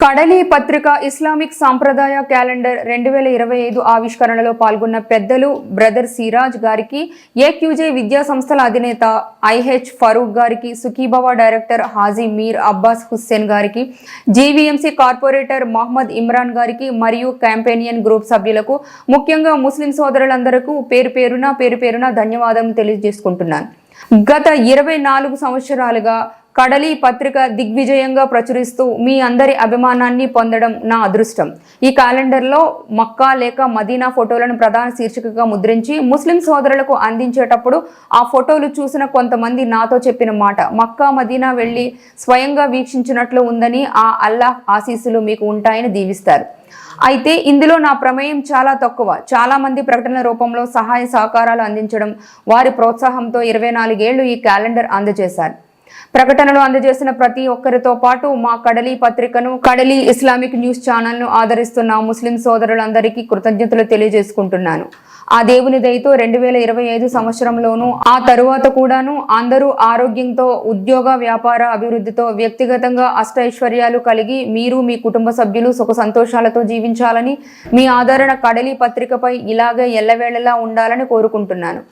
కడలి పత్రిక ఇస్లామిక్ సాంప్రదాయ క్యాలెండర్ రెండు వేల ఇరవై ఐదు ఆవిష్కరణలో పాల్గొన్న పెద్దలు బ్రదర్ సిరాజ్ గారికి ఏక్యూజే విద్యా సంస్థల అధినేత ఐహెచ్ ఫరూక్ గారికి సుఖీభవ డైరెక్టర్ హాజీ మీర్ అబ్బాస్ హుస్సేన్ గారికి జీవీఎంసీ కార్పొరేటర్ మహ్మద్ ఇమ్రాన్ గారికి మరియు క్యాంపేనియన్ గ్రూప్ సభ్యులకు ముఖ్యంగా ముస్లిం సోదరులందరకు పేరు పేరున పేరు పేరున ధన్యవాదాలు తెలియజేసుకుంటున్నాను. గత ఇరవై నాలుగు సంవత్సరాలుగా కడలి పత్రిక దిగ్విజయంగా ప్రచురిస్తూ మీ అందరి అభిమానాన్ని పొందడం నా అదృష్టం. ఈ క్యాలెండర్లో మక్కా లేక మదీనా ఫోటోలను ప్రధాన శీర్షికగా ముద్రించి ముస్లిం సోదరులకు అందించేటప్పుడు ఆ ఫోటోలు చూసిన కొంతమంది నాతో చెప్పిన మాట మక్కా మదీనా వెళ్ళి స్వయంగా వీక్షించినట్లు ఉందని ఆ అల్లాహ్ ఆశీస్సులు మీకు ఉంటాయని దీవిస్తారు. అయితే ఇందులో నా ప్రమేయం చాలా తక్కువ. చాలా మంది ప్రకటనల రూపంలో సహాయ సహకారాలు అందించడం వారి ప్రోత్సాహంతో ఇరవై నాలుగేళ్ళు ఈ క్యాలెండర్ అందజేశారు. ప్రకటనలు అందజేసిన ప్రతి ఒక్కరితో పాటు మా కడలి పత్రికను కడలి ఇస్లామిక్ న్యూస్ ఛానల్ను ఆదరిస్తున్న ముస్లిం సోదరులందరికీ కృతజ్ఞతలు తెలియజేసుకుంటున్నాను. ఆ దేవుని దయతో రెండు వేల ఇరవై ఐదు సంవత్సరంలోనూ ఆ తరువాత కూడాను అందరూ ఆరోగ్యంతో ఉద్యోగ వ్యాపార అభివృద్ధితో వ్యక్తిగతంగా అష్టైశ్వర్యాలు కలిగి మీరు మీ కుటుంబ సభ్యులు సుఖ సంతోషాలతో జీవించాలని మీ ఆదరణ కడలి పత్రికపై ఇలాగే ఎల్లవేళలా ఉండాలని కోరుకుంటున్నాను.